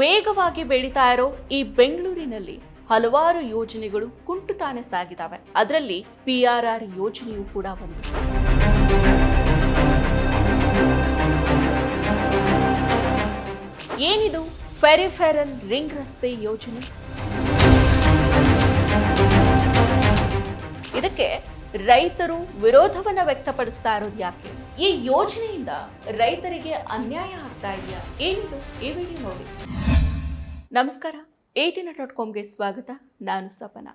ವೇಗವಾಗಿ ಬೆಳೀತಾ ಇರೋ ಈ ಬೆಂಗಳೂರಿನಲ್ಲಿ ಹಲವಾರು ಯೋಜನೆಗಳು ಕುಂಟುತಾನೆ ಸಾಗಿದಾವೆ. ಅದರಲ್ಲಿ ಪಿ ಆರ್ ಆರ್ ಯೋಜನೆಯೂ ಕೂಡ ಒಂದು. ಏನಿದು? ಫೆರಿಫೆರಲ್ ರಿಂಗ್ ರಸ್ತೆ ಯೋಜನೆ? ಇದಕ್ಕೆ ರೈತರು ವಿರೋಧವನ್ನ ವ್ಯಕ್ತಪಡಿಸ್ತಾ ಇರೋದು ಯಾಕೆ? ಈ ಯೋಜನೆಯಿಂದ ರೈತರಿಗೆ ಅನ್ಯಾಯ ಆಗ್ತಾ ಇದೆಯಾ? ಏನಿದು ಈ ವಿಡಿಯೋ ನೋಡಿ. ನಮಸ್ಕಾರ. ಏಟಿನ ಡಾಟ್ ಕಾಮ್ಗೆ ಸ್ವಾಗತ. ನಾನು ಸಪನ.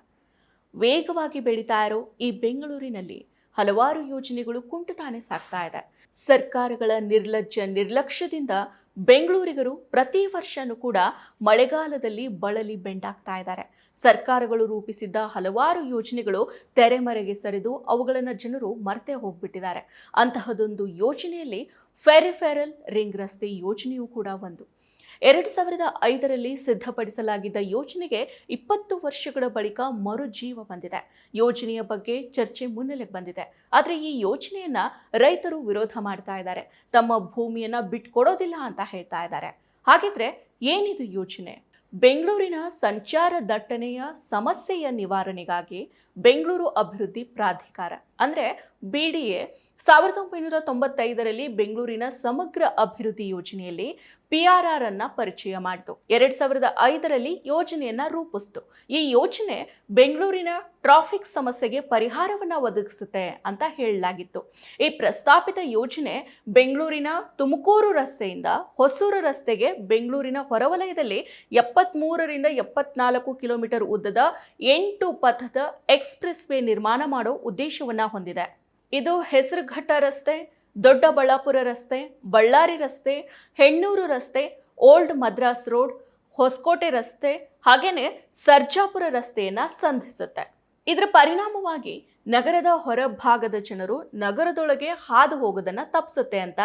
ವೇಗವಾಗಿ ಬೆಳೀತಾ ಇರೋ ಈ ಬೆಂಗಳೂರಿನಲ್ಲಿ ಹಲವಾರು ಯೋಜನೆಗಳು ಕುಂಟುತಾನೆ ಸಾಗ್ತಾ ಇದೆ. ಸರ್ಕಾರಗಳ ನಿರ್ಲಜ್ಜ ನಿರ್ಲಕ್ಷ್ಯದಿಂದ ಬೆಂಗಳೂರಿಗರು ಪ್ರತಿ ವರ್ಷನೂ ಕೂಡ ಮಳೆಗಾಲದಲ್ಲಿ ಬಳಲಿ ಬೆಂಡಾಗ್ತಾ ಇದ್ದಾರೆ. ಸರ್ಕಾರಗಳು ರೂಪಿಸಿದ್ದ ಹಲವಾರು ಯೋಜನೆಗಳು ತೆರೆಮರೆಗೆ ಸರಿದು ಅವುಗಳನ್ನು ಜನರು ಮರೆತೇ ಹೋಗ್ಬಿಟ್ಟಿದ್ದಾರೆ. ಅಂತಹದೊಂದು ಯೋಜನೆಯಲ್ಲಿ ಫೆರಿಫೆರಲ್ ರಿಂಗ್ ರಸ್ತೆ ಯೋಜನೆಯೂ ಕೂಡ ಒಂದು. ಎರಡು ಸಾವಿರದ ಐದರಲ್ಲಿ ಸಿದ್ಧಪಡಿಸಲಾಗಿದ್ದ ಯೋಜನೆಗೆ ಇಪ್ಪತ್ತು ವರ್ಷಗಳ ಬಳಿಕ ಮರುಜೀವ ಬಂದಿದೆ. ಯೋಜನೆಯ ಬಗ್ಗೆ ಚರ್ಚೆ ಮುನ್ನೆಲೆಗೆ ಬಂದಿದೆ. ಆದರೆ ಈ ಯೋಜನೆಯನ್ನ ರೈತರು ವಿರೋಧ ಮಾಡ್ತಾ ಇದ್ದಾರೆ. ತಮ್ಮ ಭೂಮಿಯನ್ನ ಬಿಟ್ಕೊಡೋದಿಲ್ಲ ಅಂತ ಹೇಳ್ತಾ ಇದ್ದಾರೆ. ಹಾಗಿದ್ರೆ ಏನಿದು ಯೋಜನೆ? ಬೆಂಗಳೂರಿನ ಸಂಚಾರ ದಟ್ಟಣೆಯ ಸಮಸ್ಯೆಯ ನಿವಾರಣೆಗಾಗಿ ಬೆಂಗಳೂರು ಅಭಿವೃದ್ಧಿ ಪ್ರಾಧಿಕಾರ ಅಂದರೆ ಬಿ ಡಿ ಎ ಸಾವಿರದ ಒಂಬೈನೂರ ತೊಂಬತ್ತೈದರಲ್ಲಿ ಬೆಂಗಳೂರಿನ ಸಮಗ್ರ ಅಭಿವೃದ್ಧಿ ಯೋಜನೆಯಲ್ಲಿ ಪಿಆರ್ಆರ್ ಆರ್ ಆರ್ ಅನ್ನ ಪರಿಚಯ ಮಾಡಿತು. ಎರಡ್ ಸಾವಿರದ ಐದರಲ್ಲಿ ಯೋಜನೆಯನ್ನ ರೂಪಿಸಿತು. ಈ ಯೋಜನೆ ಬೆಂಗಳೂರಿನ ಟ್ರಾಫಿಕ್ ಸಮಸ್ಯೆಗೆ ಪರಿಹಾರವನ್ನ ಒದಗಿಸುತ್ತೆ ಅಂತ ಹೇಳಲಾಗಿತ್ತು. ಈ ಪ್ರಸ್ತಾಪಿತ ಯೋಜನೆ ಬೆಂಗಳೂರಿನ ತುಮಕೂರು ರಸ್ತೆಯಿಂದ ಹೊಸೂರು ರಸ್ತೆಗೆ ಬೆಂಗಳೂರಿನ ಹೊರವಲಯದಲ್ಲಿ ಎಪ್ಪತ್ಮೂರರಿಂದ ಎಪ್ಪತ್ನಾಲ್ಕು ಕಿಲೋಮೀಟರ್ ಉದ್ದದ ಎಂಟು ಪಥದ ಎಕ್ಸ್ಪ್ರೆಸ್ ವೇ ನಿರ್ಮಾಣ ಮಾಡೋ ಉದ್ದೇಶವನ್ನ ಹೊಂದಿದೆ. ಇದು ಹೆಸರುಘಟ್ಟ ರಸ್ತೆ, ದೊಡ್ಡಬಳ್ಳಾಪುರ ರಸ್ತೆ, ಬಳ್ಳಾರಿ ರಸ್ತೆ, ಹೆಣ್ಣೂರು ರಸ್ತೆ, ಓಲ್ಡ್ ಮದ್ರಾಸ್ ರೋಡ್, ಹೊಸಕೋಟೆ ರಸ್ತೆ ಹಾಗೆಯೇ ಸರ್ಜಾಪುರ ರಸ್ತೆಯನ್ನು ಸಂಧಿಸುತ್ತೆ. ಇದರ ಪರಿಣಾಮವಾಗಿ ನಗರದ ಹೊರಭಾಗದ ಜನರು ನಗರದೊಳಗೆ ಹಾದು ಹೋಗೋದನ್ನು ತಪ್ಪಿಸುತ್ತೆ ಅಂತ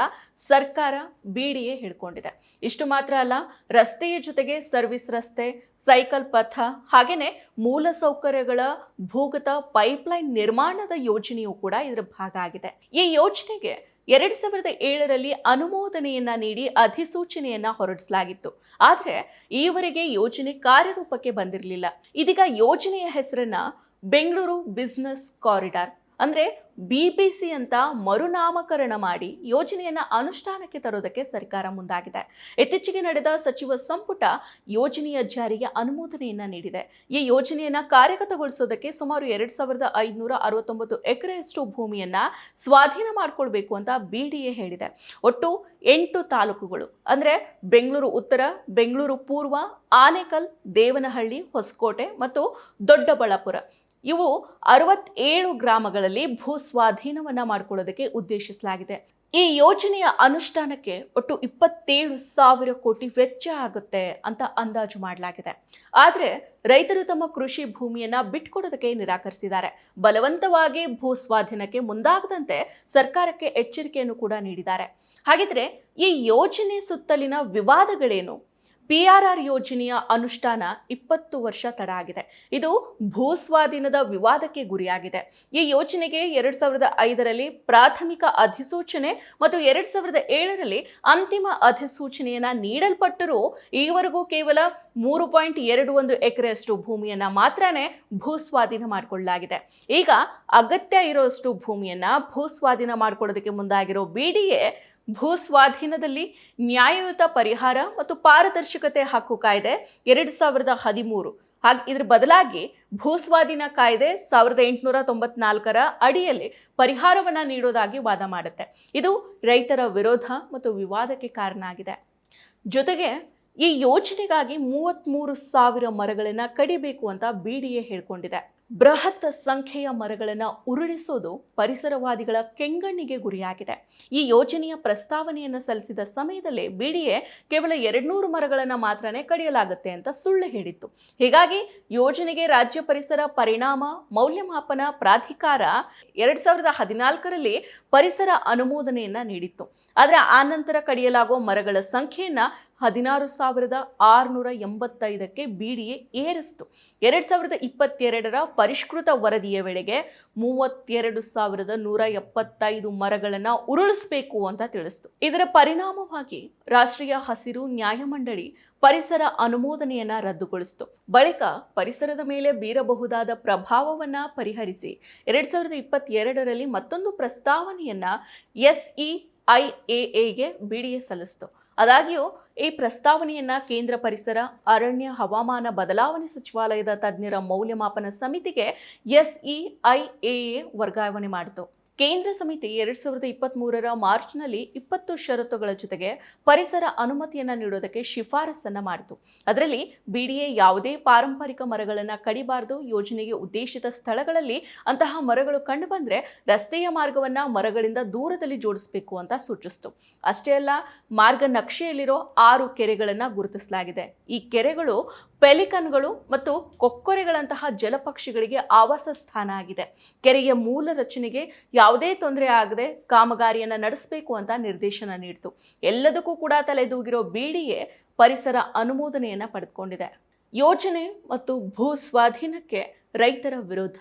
ಸರ್ಕಾರ ಬಿಡಿಎ ಹೇಳ್ಕೊಂಡಿದೆ. ಇಷ್ಟು ಮಾತ್ರ ಅಲ್ಲ, ರಸ್ತೆಯ ಜೊತೆಗೆ ಸರ್ವಿಸ್ ರಸ್ತೆ, ಸೈಕಲ್ ಪಥ ಹಾಗೆಯೇ ಮೂಲಸೌಕರ್ಯಗಳ ಭೂಗತ ಪೈಪ್ಲೈನ್ ನಿರ್ಮಾಣದ ಯೋಜನೆಯೂ ಕೂಡ ಇದರ ಭಾಗ ಆಗಿದೆ. ಈ ಯೋಜನೆಗೆ ಎರಡು ಸಾವಿರದ ಏಳರಲ್ಲಿ ಅನುಮೋದನೆಯನ್ನ ನೀಡಿ ಅಧಿಸೂಚನೆಯನ್ನ ಹೊರಡಿಸಲಾಗಿತ್ತು. ಆದರೆ ಈವರೆಗೆ ಯೋಜನೆ ಕಾರ್ಯರೂಪಕ್ಕೆ ಬಂದಿರಲಿಲ್ಲ. ಇದೀಗ ಯೋಜನೆಯ ಹೆಸರನ್ನ ಬೆಂಗಳೂರು ಬಿಸ್ನೆಸ್ ಕಾರಿಡಾರ್. ಅಂದರೆ ಬಿ ಬಿ ಸಿ ಅಂತ ಮರುನಾಮಕರಣ ಮಾಡಿ ಯೋಜನೆಯನ್ನ ಅನುಷ್ಠಾನಕ್ಕೆ ತರೋದಕ್ಕೆ ಸರ್ಕಾರ ಮುಂದಾಗಿದೆ. ಇತ್ತೀಚೆಗೆ ನಡೆದ ಸಚಿವ ಸಂಪುಟ ಯೋಜನೆಯ ಜಾರಿಗೆ ಅನುಮೋದನೆಯನ್ನ ನೀಡಿದೆ. ಈ ಯೋಜನೆಯನ್ನ ಕಾರ್ಯಗತಗೊಳಿಸೋದಕ್ಕೆ ಸುಮಾರು ಎರಡು ಸಾವಿರದ ಐದುನೂರ ಅರವತ್ತೊಂಬತ್ತು ಎಕರೆಯಷ್ಟು ಭೂಮಿಯನ್ನ ಸ್ವಾಧೀನ ಮಾಡಿಕೊಳ್ಬೇಕು ಅಂತ ಬಿಡಿಎ ಹೇಳಿದೆ. ಒಟ್ಟು ಎಂಟು ತಾಲೂಕುಗಳು. ಅಂದ್ರೆ ಬೆಂಗಳೂರು ಉತ್ತರ, ಬೆಂಗಳೂರು ಪೂರ್ವ, ಆನೇಕಲ್, ದೇವನಹಳ್ಳಿ, ಹೊಸಕೋಟೆ ಮತ್ತು ದೊಡ್ಡಬಳ್ಳಾಪುರ. ಇವು ಅರವತ್ತೇಳು ಗ್ರಾಮಗಳಲ್ಲಿ ಭೂ ಸ್ವಾಧೀನವನ್ನ ಮಾಡಿಕೊಳ್ಳೋದಕ್ಕೆ ಉದ್ದೇಶಿಸಲಾಗಿದೆ. ಈ ಯೋಜನೆಯ ಅನುಷ್ಠಾನಕ್ಕೆ ಒಟ್ಟು ಇಪ್ಪತ್ತೇಳು ಸಾವಿರ ಕೋಟಿ ವೆಚ್ಚ ಆಗುತ್ತೆ ಅಂತ ಅಂದಾಜು ಮಾಡಲಾಗಿದೆ. ಆದರೆ ರೈತರು ತಮ್ಮ ಕೃಷಿ ಭೂಮಿಯನ್ನು ಬಿಟ್ಕೊಡೋದಕ್ಕೆ ನಿರಾಕರಿಸಿದ್ದಾರೆ. ಬಲವಂತವಾಗಿ ಭೂ ಸ್ವಾಧೀನಕ್ಕೆ ಮುಂದಾಗದಂತೆ ಸರ್ಕಾರಕ್ಕೆ ಎಚ್ಚರಿಕೆಯನ್ನು ಕೂಡ ನೀಡಿದ್ದಾರೆ. ಹಾಗಿದ್ರೆ ಈ ಯೋಜನೆ ಸುತ್ತಲಿನ ವಿವಾದಗಳೇನು? ಪಿ ಆರ್ ಆರ್ ಯೋಜನೆಯ ಅನುಷ್ಠಾನ ಇಪ್ಪತ್ತು ವರ್ಷ ತಡ ಆಗಿದೆ. ಇದು ಭೂಸ್ವಾಧೀನದ ವಿವಾದಕ್ಕೆ ಗುರಿಯಾಗಿದೆ. ಈ ಯೋಜನೆಗೆ ಎರಡ್ ಸಾವಿರದ ಐದರಲ್ಲಿ ಪ್ರಾಥಮಿಕ ಅಧಿಸೂಚನೆ ಮತ್ತು ಎರಡ್ ಸಾವಿರದ ಏಳರಲ್ಲಿ ಅಂತಿಮ ಅಧಿಸೂಚನೆಯನ್ನ ನೀಡಲ್ಪಟ್ಟರೂ ಈವರೆಗೂ ಕೇವಲ ಮೂರು ಪಾಯಿಂಟ್ ಎರಡು ಒಂದು ಎಕರೆಯಷ್ಟು ಭೂಮಿಯನ್ನ ಮಾತ್ರನೇ ಭೂ ಸ್ವಾಧೀನ ಮಾಡಿಕೊಳ್ಳಲಾಗಿದೆ. ಈಗ ಅಗತ್ಯ ಇರೋಷ್ಟು ಭೂಮಿಯನ್ನ ಭೂ ಸ್ವಾಧೀನ ಮಾಡ್ಕೊಳ್ಳೋದಕ್ಕೆ ಮುಂದಾಗಿರೋ ಬಿಡಿಎ ಭೂ ಸ್ವಾಧೀನದಲ್ಲಿ ನ್ಯಾಯಯುತ ಪರಿಹಾರ ಮತ್ತು ಪಾರದರ್ಶಕತೆ ಹಕ್ಕು ಕಾಯ್ದೆ ಎರಡು ಸಾವಿರದ ಹದಿಮೂರು. ಹಾಗೆ ಇದ್ರ ಬದಲಾಗಿ ಭೂ ಸ್ವಾಧೀನ ಕಾಯ್ದೆ ಸಾವಿರದ ಎಂಟುನೂರ ತೊಂಬತ್ನಾಲ್ಕರ ಅಡಿಯಲ್ಲಿ ಪರಿಹಾರವನ್ನು ನೀಡೋದಾಗಿ ವಾದ ಮಾಡುತ್ತೆ. ಇದು ರೈತರ ವಿರೋಧ ಮತ್ತು ವಿವಾದಕ್ಕೆ ಕಾರಣ ಆಗಿದೆ. ಜೊತೆಗೆ ಈ ಯೋಜನೆಗಾಗಿ ಮೂವತ್ತ್ಮೂರು ಸಾವಿರ ಮರಗಳನ್ನು ಕಡಿಬೇಕು ಅಂತ ಬಿಡಿಎ ಹೇಳ್ಕೊಂಡಿದೆ. ಬೃಹತ್ ಸಂಖ್ಯೆಯ ಮರಗಳನ್ನು ಉರುಳಿಸೋದು ಪರಿಸರವಾದಿಗಳ ಕೆಂಗಣ್ಣಿಗೆ ಗುರಿಯಾಗಿದೆ. ಈ ಯೋಜನೆಯ ಪ್ರಸ್ತಾವನೆಯನ್ನು ಸಲ್ಲಿಸಿದ ಸಮಯದಲ್ಲೇ ಬಿಡಿಎ ಕೇವಲ ಎರಡ್ನೂರು ಮರಗಳನ್ನು ಮಾತ್ರನೇ ಕಡಿಯಲಾಗುತ್ತೆ ಅಂತ ಸುಳ್ಳು ಹೇಳಿತ್ತು. ಹೀಗಾಗಿ ಯೋಜನೆಗೆ ರಾಜ್ಯ ಪರಿಸರ ಪರಿಣಾಮ, ಮೌಲ್ಯಮಾಪನ ಪ್ರಾಧಿಕಾರ ಎರಡ್ ಸಾವಿರದ ಹದಿನಾಲ್ಕರಲ್ಲಿ ಪರಿಸರ ಅನುಮೋದನೆಯನ್ನ ನೀಡಿತ್ತು. ಆದರೆ ಆ ನಂತರ ಕಡಿಯಲಾಗುವ ಮರಗಳ ಸಂಖ್ಯೆಯನ್ನ ಹದಿನಾರು ಸಾವಿರದ ಆರುನೂರ ಎಂಬತ್ತೈದಕ್ಕೆ ಬಿ ಡಿ ಎ ಏರಿಸಿತು. ಎರಡು ಸಾವಿರದ ಇಪ್ಪತ್ತೆರಡರ ಪರಿಷ್ಕೃತ ವರದಿಯ ವೇಳೆಗೆ ಮೂವತ್ತೆರಡು ಸಾವಿರದ ನೂರ ಎಪ್ಪತ್ತೈದು ಮರಗಳನ್ನು ಉರುಳಿಸಬೇಕು ಅಂತ ತಿಳಿಸಿತು. ಇದರ ಪರಿಣಾಮವಾಗಿ ರಾಷ್ಟ್ರೀಯ ಹಸಿರು ನ್ಯಾಯಮಂಡಳಿ ಪರಿಸರ ಅನುಮೋದನೆಯನ್ನ ರದ್ದುಗೊಳಿಸಿತು. ಬಳಿಕ ಪರಿಸರದ ಮೇಲೆ ಬೀರಬಹುದಾದ ಪ್ರಭಾವವನ್ನ ಪರಿಹರಿಸಿ ಎರಡ್ ಸಾವಿರದ ಇಪ್ಪತ್ತೆರಡರಲ್ಲಿ ಮತ್ತೊಂದು ಪ್ರಸ್ತಾವನೆಯನ್ನ ಡಿ ಬಿಡಿಎ ಸಲ್ಲಿಸಿತು. ಆದಾಗ್ಯೂ, ಈ ಪ್ರಸ್ತಾವನೆಯನ್ನ ಕೇಂದ್ರ ಪರಿಸರ, ಅರಣ್ಯ, ಹವಾಮಾನ ಬದಲಾವಣೆ ಸಚಿವಾಲಯದ ತಜ್ಞರ ಮೌಲ್ಯಮಾಪನ ಸಮಿತಿಗೆ ಎಸ್ಇಐಎಎ ವರ್ಗಾವಣೆ ಮಾಡಿತು. ಕೇಂದ್ರ ಸಮಿತಿ ಎರಡ್ ಸಾವಿರದ ಇಪ್ಪತ್ತ್ ಮೂರರ ಮಾರ್ಚ್ನಲ್ಲಿ ಇಪ್ಪತ್ತು ಷರತ್ತುಗಳ ಜೊತೆಗೆ ಪರಿಸರ ಅನುಮತಿಯನ್ನ ನೀಡೋದಕ್ಕೆ ಶಿಫಾರಸನ್ನ ಮಾಡಿತು. ಅದರಲ್ಲಿ ಬಿಡಿಎ ಯಾವುದೇ ಪಾರಂಪರಿಕ ಮರಗಳನ್ನು ಕಡಿಬಾರದು ಯೋಜನೆಗೆ ಉದ್ದೇಶಿತ ಸ್ಥಳಗಳಲ್ಲಿ ಅಂತಹ ಮರಗಳು ಕಂಡು ಬಂದ್ರೆ ರಸ್ತೆಯ ಮಾರ್ಗವನ್ನ ಮರಗಳಿಂದ ದೂರದಲ್ಲಿ ಜೋಡಿಸಬೇಕು ಅಂತ ಸೂಚಿಸಿತು. ಅಷ್ಟೇ ಅಲ್ಲ ಮಾರ್ಗ ನಕ್ಷೆಯಲ್ಲಿರೋ ಆರು ಕೆರೆಗಳನ್ನು ಗುರುತಿಸಲಾಗಿದೆ. ಈ ಕೆರೆಗಳು ಪೆಲಿಕನ್ಗಳು ಮತ್ತು ಕೊಕ್ಕೊರೆಗಳಂತಹ ಜಲಪಕ್ಷಿಗಳಿಗೆ ಆವಾಸ ಸ್ಥಾನ ಆಗಿದೆ. ಕೆರೆಯ ಮೂಲ ರಚನೆಗೆ ಯಾವುದೇ ತೊಂದರೆ ಆಗದೆ ಕಾಮಗಾರಿಯನ್ನು ನಡೆಸಬೇಕು ಅಂತ ನಿರ್ದೇಶನ ನೀಡಿತು. ಎಲ್ಲದಕ್ಕೂ ಕೂಡ ತಲೆದೂಗಿರೋ ಬಿಡಿಎ ಪರಿಸರ ಅನುಮೋದನೆಯನ್ನು ಪಡೆದುಕೊಂಡಿದೆ. ಯೋಜನೆ ಮತ್ತು ಭೂ ಸ್ವಾಧೀನಕ್ಕೆ ರೈತರ ವಿರೋಧ.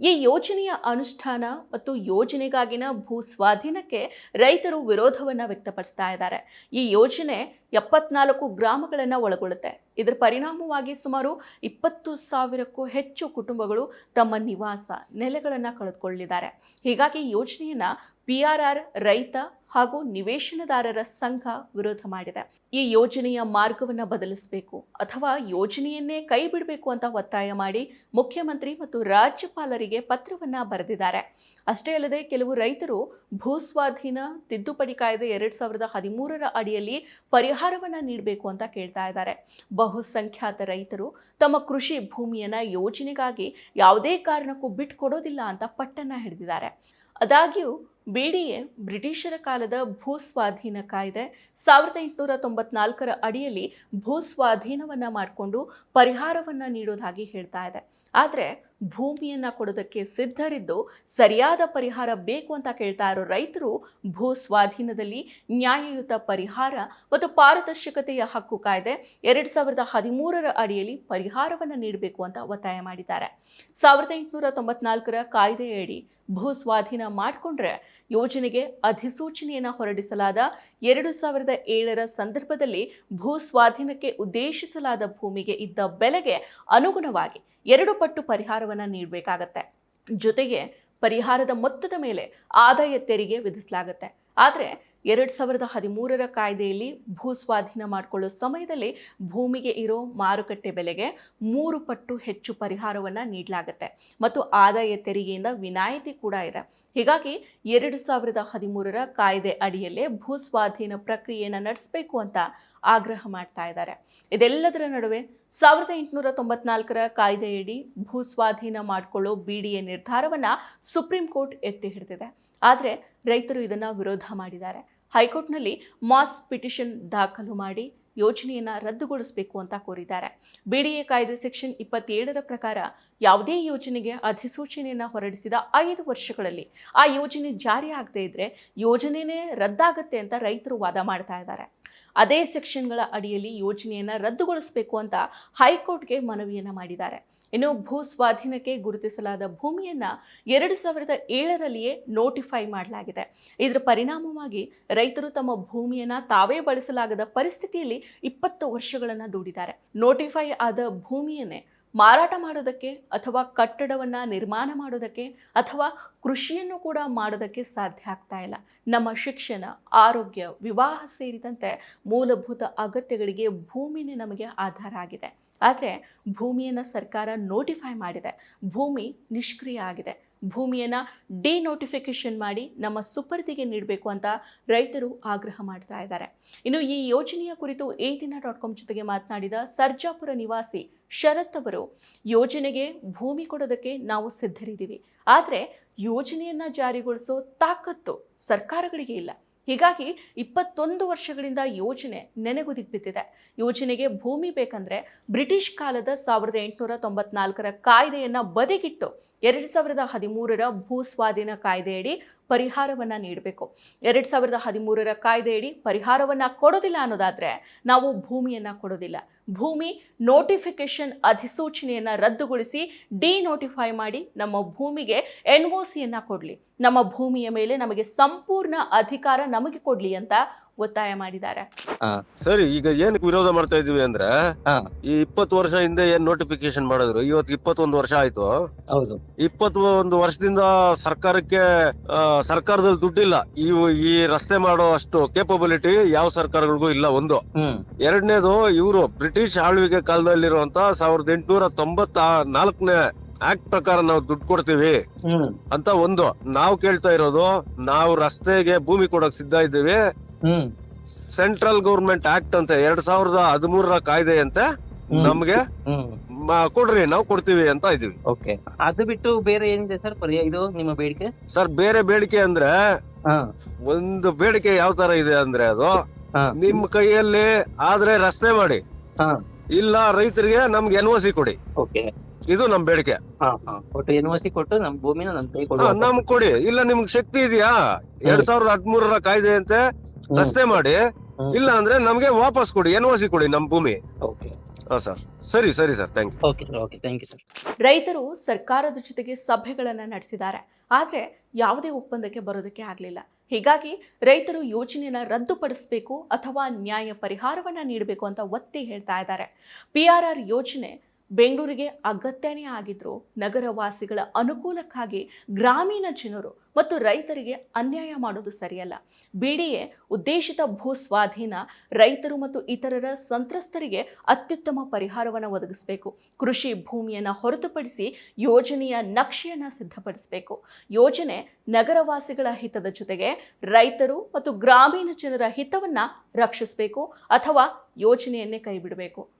ಈ ಯೋಜನೆಯ ಅನುಷ್ಠಾನ ಮತ್ತು ಯೋಜನೆಗಾಗಿನ ಭೂ ಸ್ವಾಧೀನಕ್ಕೆ ರೈತರು ವಿರೋಧವನ್ನು ವ್ಯಕ್ತಪಡಿಸ್ತಾ ಇದ್ದಾರೆ. ಈ ಯೋಜನೆ ಎಪ್ಪತ್ನಾಲ್ಕು ಗ್ರಾಮಗಳನ್ನು ಒಳಗೊಳ್ಳುತ್ತೆ. ಇದರ ಪರಿಣಾಮವಾಗಿ ಸುಮಾರು ಇಪ್ಪತ್ತು ಸಾವಿರಕ್ಕೂ ಹೆಚ್ಚು ಕುಟುಂಬಗಳು ತಮ್ಮ ನಿವಾಸ ನೆಲೆಗಳನ್ನು ಕಳೆದುಕೊಳ್ಳಿದ್ದಾರೆ. ಹೀಗಾಗಿ ಯೋಜನೆಯನ್ನು ಪಿ ಆರ್ ಆರ್ ರೈತ ಹಾಗೂ ನಿವೇಶನದಾರರ ಸಂಘ ವಿರೋಧ ಮಾಡಿದೆ. ಈ ಯೋಜನೆಯ ಮಾರ್ಗವನ್ನು ಬದಲಿಸಬೇಕು ಅಥವಾ ಯೋಜನೆಯನ್ನೇ ಕೈ ಬಿಡಬೇಕು ಅಂತ ಒತ್ತಾಯ ಮಾಡಿ ಮುಖ್ಯಮಂತ್ರಿ ಮತ್ತು ರಾಜ್ಯಪಾಲರಿಗೆ ಪತ್ರವನ್ನು ಬರೆದಿದ್ದಾರೆ. ಅಷ್ಟೇ ಅಲ್ಲದೆ ಕೆಲವು ರೈತರು ಭೂ ಸ್ವಾಧೀನ ತಿದ್ದುಪಡಿ ಕಾಯ್ದೆ ಎರಡು ಸಾವಿರದ ಹದಿಮೂರರ ಅಡಿಯಲ್ಲಿ ಪರಿಹಾರವನ್ನು ನೀಡಬೇಕು ಅಂತ ಕೇಳ್ತಾ ಇದ್ದಾರೆ. ಬಹುಸಂಖ್ಯಾತ ರೈತರು ತಮ್ಮ ಕೃಷಿ ಭೂಮಿಯನ್ನ ಯೋಜನೆಗಾಗಿ ಯಾವುದೇ ಕಾರಣಕ್ಕೂ ಬಿಟ್ಕೊಡೋದಿಲ್ಲ ಅಂತ ಪಟ್ಟನ್ನ ಹಿಡಿದಿದ್ದಾರೆ. ಆದಾಗ್ಯೂ ಎ ಬ್ರಿಟಿಷರ ಕಾಲದ ಭೂ ಸ್ವಾಧೀನ ಕಾಯ್ದೆ ಸಾವಿರದ ಎಂಟುನೂರ ತೊಂಬತ್ನಾಲ್ಕರ ಅಡಿಯಲ್ಲಿ ಭೂ ಸ್ವಾಧೀನವನ್ನು ಮಾಡಿಕೊಂಡು ಪರಿಹಾರವನ್ನು ನೀಡೋದಾಗಿ ಹೇಳ್ತಾ ಇದೆ. ಆದರೆ ಭೂಮಿಯನ್ನ ಕೊಡೋದಕ್ಕೆ ಸಿದ್ಧರಿದ್ದು ಸರಿಯಾದ ಪರಿಹಾರ ಬೇಕು ಅಂತ ಕೇಳ್ತಾ ಇರೋ ರೈತರು ಭೂ ಸ್ವಾಧೀನದಲ್ಲಿ ನ್ಯಾಯಯುತ ಪರಿಹಾರ ಮತ್ತು ಪಾರದರ್ಶಕತೆಯ ಹಕ್ಕು ಕಾಯ್ದೆ ಎರಡು ಸಾವಿರದ ಹದಿಮೂರರ ಅಡಿಯಲ್ಲಿ ಪರಿಹಾರವನ್ನು ನೀಡಬೇಕು ಅಂತ ಒತ್ತಾಯ ಮಾಡಿದ್ದಾರೆ. ಸಾವಿರದ ಎಂಟುನೂರ ತೊಂಬತ್ನಾಲ್ಕರ ಕಾಯ್ದೆಯಡಿ ಭೂ ಸ್ವಾಧೀನ ಮಾಡಿಕೊಂಡ್ರೆ ಯೋಜನೆಗೆ ಅಧಿಸೂಚನೆಯನ್ನು ಹೊರಡಿಸಲಾದ ಎರಡು ಸಾವಿರದ ಏಳರ ಸಂದರ್ಭದಲ್ಲಿ ಭೂ ಸ್ವಾಧೀನಕ್ಕೆ ಉದ್ದೇಶಿಸಲಾದ ಭೂಮಿಗೆ ಇದ್ದ ಬೆಲೆಗೆ ಅನುಗುಣವಾಗಿ ಎರಡು ಪಟ್ಟು ಪರಿಹಾರವನ್ನು ನೀಡಬೇಕಾಗತ್ತೆ. ಜೊತೆಗೆ ಪರಿಹಾರದ ಮೊತ್ತದ ಮೇಲೆ ಆದಾಯ ತೆರಿಗೆ ವಿಧಿಸಲಾಗುತ್ತೆ. ಆದರೆ ಎರಡು ಸಾವಿರದ ಹದಿಮೂರರ ಕಾಯ್ದೆಯಲ್ಲಿ ಭೂ ಸ್ವಾಧೀನ ಮಾಡಿಕೊಳ್ಳೋ ಸಮಯದಲ್ಲಿ ಭೂಮಿಗೆ ಇರೋ ಮಾರುಕಟ್ಟೆ ಬೆಲೆಗೆ ಮೂರು ಪಟ್ಟು ಹೆಚ್ಚು ಪರಿಹಾರವನ್ನು ನೀಡಲಾಗುತ್ತೆ. ಮತ್ತು ಆದಾಯ ತೆರಿಗೆಯಿಂದ ವಿನಾಯಿತಿ ಕೂಡ ಇದೆ. ಹೀಗಾಗಿ ಎರಡು ಸಾವಿರದ ಹದಿಮೂರರ ಕಾಯ್ದೆ ಅಡಿಯಲ್ಲೇ ಭೂ ಸ್ವಾಧೀನ ಪ್ರಕ್ರಿಯೆಯನ್ನು ನಡೆಸಬೇಕು ಅಂತ ಆಗ್ರಹ ಮಾಡ್ತಾ ಇದ್ದಾರೆ. ಇದೆಲ್ಲದರ ನಡುವೆ ಸಾವಿರದ ಎಂಟುನೂರ ತೊಂಬತ್ನಾಲ್ಕರ ಕಾಯ್ದೆಯಡಿ ಭೂ ಸ್ವಾಧೀನ ಮಾಡಿಕೊಳ್ಳೋ ಬಿ ಡಿ ಎ ನಿರ್ಧಾರವನ್ನು ಸುಪ್ರೀಂ ಕೋರ್ಟ್ ಎತ್ತಿ ಹಿಡಿದಿದೆ. ಆದರೆ ರೈತರು ಇದನ್ನು ವಿರೋಧ ಮಾಡಿದ್ದಾರೆ. ಹೈಕೋರ್ಟ್ನಲ್ಲಿ ಮಾಸ್ ಪಿಟಿಷನ್ ದಾಖಲು ಮಾಡಿ ಯೋಜನೆಯನ್ನು ರದ್ದುಗೊಳಿಸಬೇಕು ಅಂತ ಕೋರಿದ್ದಾರೆ. ಬಿಡಿಎ ಕಾಯ್ದೆ ಸೆಕ್ಷನ್ ಇಪ್ಪತ್ತೇಳರ ಪ್ರಕಾರ ಯಾವುದೇ ಯೋಜನೆಗೆ ಅಧಿಸೂಚನೆಯನ್ನು ಹೊರಡಿಸಿದ ಐದು ವರ್ಷಗಳಲ್ಲಿ ಆ ಯೋಜನೆ ಜಾರಿ ಆಗದೇ ಇದ್ದರೆ ಯೋಜನೆನೇ ರದ್ದಾಗತ್ತೆ ಅಂತ ರೈತರು ವಾದ ಮಾಡ್ತಾ ಇದ್ದಾರೆ. ಅದೇ ಸೆಕ್ಷನ್ಗಳ ಅಡಿಯಲ್ಲಿ ಯೋಜನೆಯನ್ನು ರದ್ದುಗೊಳಿಸಬೇಕು ಅಂತ ಹೈಕೋರ್ಟ್ಗೆ ಮನವಿಯನ್ನು ಮಾಡಿದ್ದಾರೆ. ಇನ್ನು ಭೂ ಸ್ವಾಧೀನಕ್ಕೆ ಗುರುತಿಸಲಾದ ಭೂಮಿಯನ್ನು ಎರಡು ಸಾವಿರದ ಏಳರಲ್ಲಿಯೇ ನೋಟಿಫೈ ಮಾಡಲಾಗಿದೆ. ಇದರ ಪರಿಣಾಮವಾಗಿ ರೈತರು ತಮ್ಮ ಭೂಮಿಯನ್ನು ತಾವೇ ಬಳಸಲಾಗದ ಪರಿಸ್ಥಿತಿಯಲ್ಲಿ ಇಪ್ಪತ್ತು ವರ್ಷಗಳನ್ನು ದೂಡಿದ್ದಾರೆ. ನೋಟಿಫೈ ಆದ ಭೂಮಿಯನ್ನೇ ಮಾರಾಟ ಮಾಡೋದಕ್ಕೆ ಅಥವಾ ಕಟ್ಟಡವನ್ನ ನಿರ್ಮಾಣ ಮಾಡೋದಕ್ಕೆ ಅಥವಾ ಕೃಷಿಯನ್ನು ಕೂಡ ಮಾಡೋದಕ್ಕೆ ಸಾಧ್ಯ ಆಗ್ತಾ ಇಲ್ಲ. ನಮ್ಮ ಶಿಕ್ಷಣ, ಆರೋಗ್ಯ, ವಿವಾಹ ಸೇರಿದಂತೆ ಮೂಲಭೂತ ಅಗತ್ಯಗಳಿಗೆ ಭೂಮಿನೇ ನಮಗೆ ಆಧಾರ ಆಗಿದೆ. ಆದರೆ ಭೂಮಿಯನ್ನು ಸರ್ಕಾರ ನೋಟಿಫೈ ಮಾಡಿದೆ. ಭೂಮಿ ನಿಷ್ಕ್ರಿಯ ಆಗಿದೆ. ಭೂಮಿಯನ್ನು ಡಿನೋಟಿಫಿಕೇಷನ್ ಮಾಡಿ ನಮ್ಮ ಸುಪರ್ದಿಗೆ ನೀಡಬೇಕು ಅಂತ ರೈತರು ಆಗ್ರಹ ಮಾಡ್ತಾ ಇದ್ದಾರೆ. ಇನ್ನು ಈ ಯೋಜನೆಯ ಕುರಿತು ಈ ದಿನ ಡಾಟ್ ಕಾಮ್ ಜೊತೆಗೆ ಮಾತನಾಡಿದ ಸರ್ಜಾಪುರ ನಿವಾಸಿ ಶರತ್ ಅವರು, ಯೋಜನೆಗೆ ಭೂಮಿ ಕೊಡೋದಕ್ಕೆ ನಾವು ಸಿದ್ಧರಿದ್ದೀವಿ. ಆದರೆ ಯೋಜನೆಯನ್ನು ಜಾರಿಗೊಳಿಸೋ ತಾಕತ್ತು ಸರ್ಕಾರಗಳಿಗೆ ಇಲ್ಲ. ಹೀಗಾಗಿ ಇಪ್ಪತ್ತೊಂದು ವರ್ಷಗಳಿಂದ ಯೋಜನೆ ನೆನೆಗುದಿಗೆ ಬಿದ್ದಿದೆ ಯೋಜನೆಗೆ ಭೂಮಿ ಬೇಕಂದ್ರೆ ಬ್ರಿಟಿಷ್ ಕಾಲದ ಸಾವಿರದ ಎಂಟುನೂರ ತೊಂಬತ್ನಾಲ್ಕರ ಕಾಯ್ದೆಯನ್ನ ಬದಿಗಿಟ್ಟು, ಎರಡು ಸಾವಿರದ ಹದಿಮೂರರ ಭೂ ಸ್ವಾಧೀನ ಕಾಯ್ದೆಯಡಿ ಪರಿಹಾರವನ್ನ ನೀಡಬೇಕು. ಎರಡು ಸಾವಿರದ ಹದಿಮೂರರ ಕಾಯ್ದೆಯಡಿ ಪರಿಹಾರವನ್ನ ಕೊಡೋದಿಲ್ಲ ಅನ್ನೋದಾದ್ರೆ ನಾವು ಭೂಮಿಯನ್ನ ಕೊಡೋದಿಲ್ಲ. ಭೂಮಿ ನೋಟಿಫಿಕೇಶನ್ ಅಧಿಸೂಚನೆಯನ್ನ ರದ್ದುಗೊಳಿಸಿ ಡಿನೋಟಿಫೈ ಮಾಡಿ ನಮ್ಮ ಭೂಮಿಗೆ ಎನ್ ಒ ಸಿಯನ್ನು ಕೊಡಲಿ. ನಮ್ಮ ಭೂಮಿಯ ಮೇಲೆ ನಮಗೆ ಸಂಪೂರ್ಣ ಅಧಿಕಾರ ನಮಗೆ ಕೊಡಲಿ ಅಂತ ಒತ್ತಾಯ ಮಾಡಿದ್ದಾರೆ. ಸರಿ ಈಗ ಏನ್ ವಿರೋಧ ಮಾಡ್ತಾ ಇದೀವಿ ಅಂದ್ರೆ ಈ ಇಪ್ಪತ್ತು ವರ್ಷ ಹಿಂದೆ ಏನ್ ನೋಟಿಫಿಕೇಶನ್ ಮಾಡಿದ್ರು? ಇವತ್ತು ಇಪ್ಪತ್ತೊಂದು ವರ್ಷ ಆಯ್ತು. ಹೌದು. ಇಪ್ಪತ್ತೊಂದು ವರ್ಷದಿಂದ ಸರ್ಕಾರಕ್ಕೆ ಆ, ಸರ್ಕಾರದಲ್ಲಿ ದುಡ್ಡಿಲ್ಲ. ಈ ಈ ರಸ್ತೆ ಮಾಡೋ ಅಷ್ಟು ಕೇಪಬಿಲಿಟಿ ಯಾವ ಸರ್ಕಾರಗಳಿಗೂ ಇಲ್ಲ ಒಂದು. ಎರಡನೇದು ಇವರು ಬ್ರಿಟಿಷ್ ಆಳ್ವಿಕೆ ಕಾಲದಲ್ಲಿರುವಂತ ಸಾವಿರದ ಎಂಟುನೂರ ತೊಂಬತ್ತ ನಾಲ್ಕನೇ ಆಕ್ಟ್ ಪ್ರಕಾರ ನಾವು ದುಡ್ಡು ಕೊಡ್ತೀವಿ ಅಂತ ಒಂದು. ನಾವು ಕೇಳ್ತಾ ಇರೋದು ನಾವು ರಸ್ತೆಗೆ ಭೂಮಿ ಕೊಡಕ್ ಸಿದ್ಧ ಇದ್ದೀವಿ. ಸೆಂಟ್ರಲ್ ಗೌರ್ಮೆಂಟ್ ಆಕ್ಟ್ ಅಂತ ಎರಡ್ ಸಾವಿರದ ಹದಿಮೂರರ ಕಾಯ್ದೆ ಅಂತ ಹ್ಮ್. ನಮ್ಗೆ ಕೊಡ್ರಿ ನಾವು ಕೊಡ್ತೀವಿ ಅಂತ ಇದೀವಿ ಓಕೆ. ಅದು ಬಿಟ್ಟು ಬೇರೆ ಏನಿದೆ ಸರ್ ಇದು ನಿಮ್ಮ ಬೇಡಿಕೆ? ಸರ್ ಬೇರೆ ಬೇಡಿಕೆ ಅಂದ್ರೆ ಒಂದು ಬೇಡಿಕೆ ಯಾವ ತರ ಇದೆ ಅಂದ್ರೆ ಅದು ನಿಮ್ ಕೈಯಲ್ಲಿ ಆದ್ರೆ ರಸ್ತೆ ಮಾಡಿ. ಇಲ್ಲ ರೈತರಿಗೆ ನಮ್ಗೆ ಎನ್ ಸಿ ಕೊಡಿ. ಓಕೆ. ಇದು ನಮ್ ಬೇಡಿಕೆ. ಕೊಟ್ಟು ನಮ್ ಭೂಮಿನ ನಮ್ ಕೊಡಿ. ಇಲ್ಲ ನಿಮ್ಗೆ ಶಕ್ತಿ ಇದೆಯಾ? ಎರಡ್ ಸಾವಿರದ ಹದಿಮೂರರ ಕಾಯ್ದೆ ಅಂತೆ ರಸ್ತೆ ಮಾಡಿ ಇಲ್ಲ ಅಂದ್ರೆ ನಮ್ಗೆ ವಾಪಸ್ ಕೊಡಿ ಎನ್ ಸಿ ಕೊಡಿ ನಮ್ ಭೂಮಿ. ಓಕೆ. ಹಾ ಸರ್. ಸರಿ ಸರಿ sir. Thank you. Okay sir okay. Thank you sir. ರೈತರು ಸರ್ಕಾರದ ಜೊತೆಗೆ ಸಭೆಗಳನ್ನು ನಡೆಸಿದ್ದಾರೆ. ಆದರೆ ಯಾವುದೇ ಒಪ್ಪಂದಕ್ಕೆ ಬರೋದಕ್ಕೆ ಆಗಲಿಲ್ಲ. ಹೀಗಾಗಿ ರೈತರು ಯೋಜನೆಯನ್ನು ರದ್ದುಪಡಿಸಬೇಕು ಅಥವಾ ನ್ಯಾಯ ಪರಿಹಾರವನ್ನ ನೀಡಬೇಕು ಅಂತ ಒತ್ತಿ ಹೇಳ್ತಾ ಇದ್ದಾರೆ. ಪಿ ಆರ್ ಆರ್ ಯೋಜನೆ ಬೆಂಗಳೂರಿಗೆ ಅಗತ್ಯನೇ ಆಗಿದ್ರು ನಗರವಾಸಿಗಳ ಅನುಕೂಲಕ್ಕಾಗಿ ಗ್ರಾಮೀಣ ಜನರು ಮತ್ತು ರೈತರಿಗೆ ಅನ್ಯಾಯ ಮಾಡೋದು ಸರಿಯಲ್ಲ. ಬಿಡಿಎ ಉದ್ದೇಶಿತ ಭೂ ಸ್ವಾಧೀನ ರೈತರು ಮತ್ತು ಇತರರ ಸಂತ್ರಸ್ತರಿಗೆ ಅತ್ಯುತ್ತಮ ಪರಿಹಾರವನ್ನು ಒದಗಿಸಬೇಕು. ಕೃಷಿ ಭೂಮಿಯನ್ನು ಹೊರತುಪಡಿಸಿ ಯೋಜನೆಯ ನಕ್ಷೆಯನ್ನು ಸಿದ್ಧಪಡಿಸಬೇಕು. ಯೋಜನೆ ನಗರವಾಸಿಗಳ ಹಿತದ ಜೊತೆಗೆ ರೈತರು ಮತ್ತು ಗ್ರಾಮೀಣ ಜನರ ಹಿತವನ್ನು ರಕ್ಷಿಸಬೇಕು ಅಥವಾ ಯೋಜನೆಯನ್ನೇ ಕೈಬಿಡಬೇಕು.